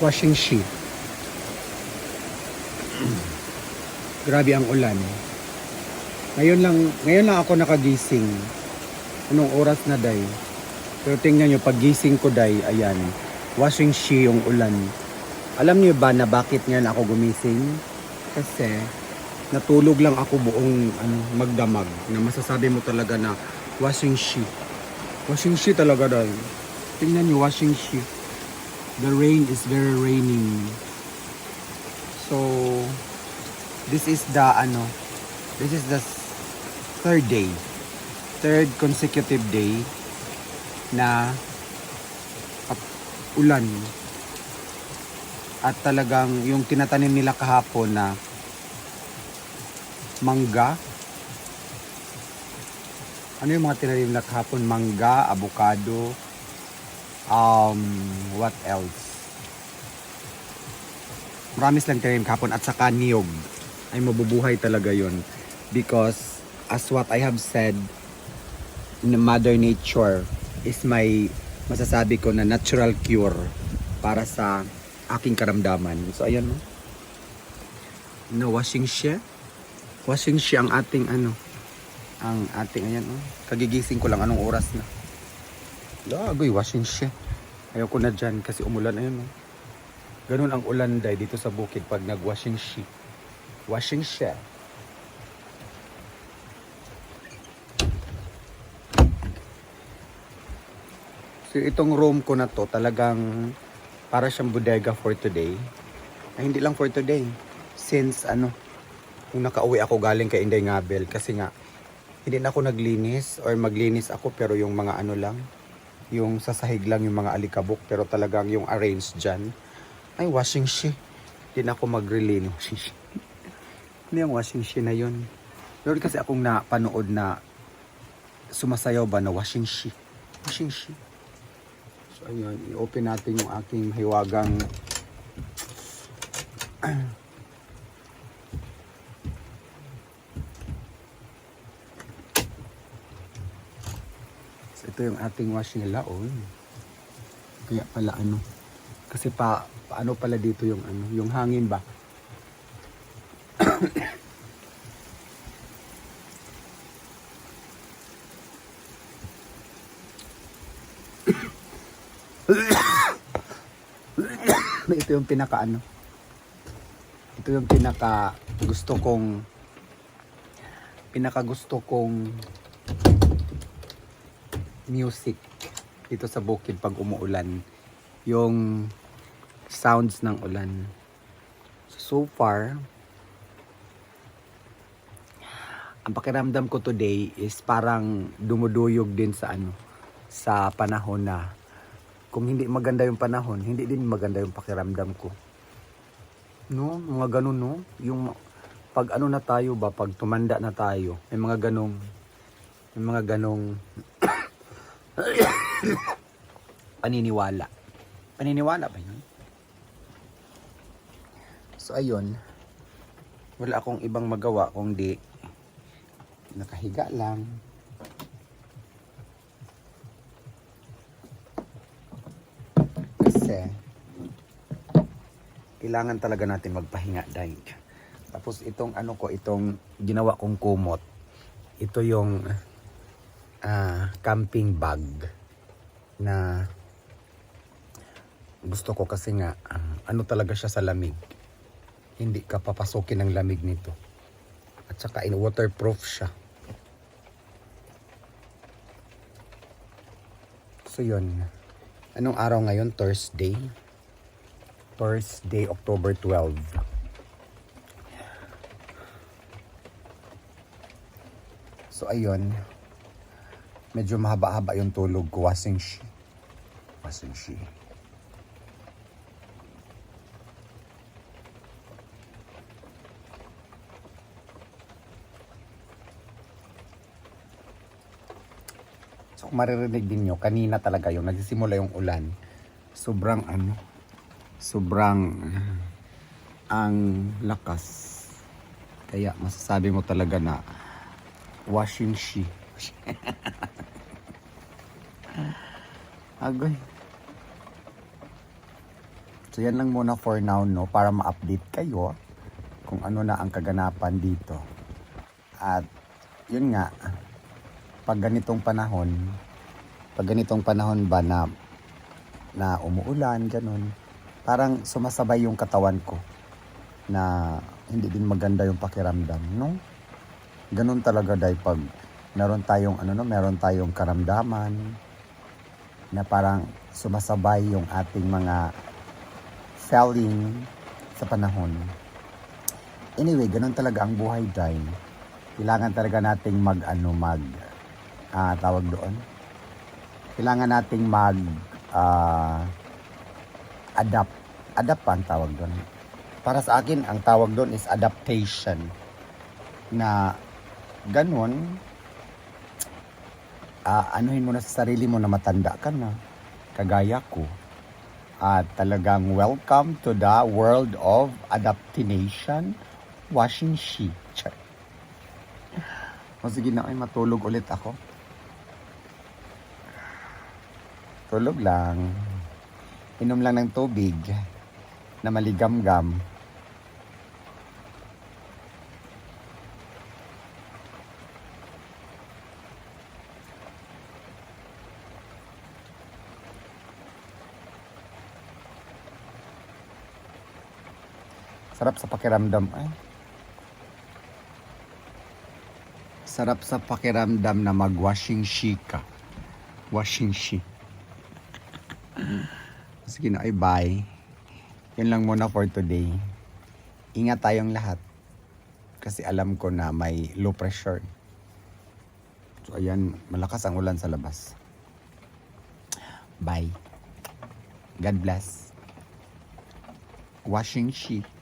washing sheet. Grabe ang ulan. Ngayon lang, ngayon lang ako nakagising. Anong oras na day? Pero tingnan nyo, pag gising ko day, ayan, washing sheet yung ulan. Alam niyo ba na bakit ngayon ako gumising? Kasi natulog lang ako buong ano, magdamag na masasabi mo talaga na washing sheet. Washing sheet talaga dahil. Tingnan niyo, washing sheet. The rain is very raining. So, this is the ano, this is the third day. Third consecutive day na at ulan. At talagang yung tinatanim nila kahapon na mangga. Ano yung mga tinanim nila kahapon? Mangga, avocado, um, what else? Marami silang tinanim kahapon at saka niyog. Ay mabubuhay talaga yon because as what I have said Mother Nature is my masasabi ko na natural cure para sa aking karamdaman. So ayan no. No washing siya. Washing siya ang ating ano ang ating ayan no. Kagigising ko lang anong oras na. Lagoy washing siya. Ayoko na dyan kasi umulan ayun no. Ganun ang ulan day dito sa bukid pag nag-washing sheet. Washing siya. So itong room ko na to talagang para siyang bodega for today. Ay hindi lang for today. Since ano, kung nakauwi ako galing kay Inday Ngabel kasi nga hindi na ako naglinis or maglinis ako pero yung mga ano lang, yung sasahig lang yung mga alikabok pero talagang yung arrange dyan. Ay, washing she. Hindi na ako mag-relay ng washing she. Ano yung washing she na yun? Meron kasi akong napanood na sumasayaw ba na washing she. Washing she. So, ayun. I-open natin yung aking hiwagang ito yung ating washing nila. Oh. Kaya pala ano. Kasi pa, paano pala dito yung ano, yung hangin ba? ito yung pinaka ano. Ito yung pinaka gusto kong pinaka gusto kong music dito sa bukid pag umuulan. Yung sounds ng ulan. So far, ang pakiramdam ko today is parang dumuduyog din sa ano, sa panahon na kung hindi maganda yung panahon, hindi din maganda yung pakiramdam ko. No, mga ganun no, yung pag ano na tayo ba, pag tumanda na tayo, may mga ganong may mga ganong paniniwala. Paniniwala ba yun? So ayun, wala akong ibang magawa kundi nakahiga lang. Kasi kailangan talaga natin magpahinga dahil. Tapos itong ano ko, itong ginawa kong kumot. Ito yung ah, camping bag na gusto ko kasi nga ah, ano talaga siya sa lamig. Hindi ka papasukin ng lamig nito. At saka in waterproof siya. So yun. Anong araw ngayon? Thursday. Thursday, October 12. So ayun. Medyo mahaba-haba yung tulog ko. Wasing she. Wasing she. So maririnig din nyo, kanina talaga yung nagsisimula yung ulan. Sobrang ano, sobrang ang lakas. Kaya masasabi mo talaga na washing she. Agoy. So yan lang muna for now no para ma-update kayo kung ano na ang kaganapan dito. At yun nga pag ganitong panahon, pag ganitong panahon ba na na umuulan ganun, parang sumasabay yung katawan ko na hindi din maganda yung pakiramdam, no? Ganun talaga dahil pag meron tayong ano no, meron tayong karamdaman na parang sumasabay yung ating mga feeling sa panahon. Anyway, ganun talaga ang buhay dahil kailangan talaga nating mag ano mag ah, tawag doon. Kailangan nating mag ah, adapt. Adapt pa ang tawag doon. Para sa akin, ang tawag doon is adaptation. Na ganun, ah, anuhin mo na sa sarili mo na matanda ka na. Kagaya ko. At talagang welcome to the world of adaptination, washing sheet. O sige na, ay matulog ulit ako. Tulog lang. Inom lang ng tubig na maligam-gam. Sarap sa pakiramdam ay. Sarap sa pakiramdam na mag-washing she ka. Washing she. Sige na, ay bye. Yun lang muna for today. Ingat tayong lahat. Kasi alam ko na may low pressure. So ayan, malakas ang ulan sa labas. Bye. God bless. Washing sheet.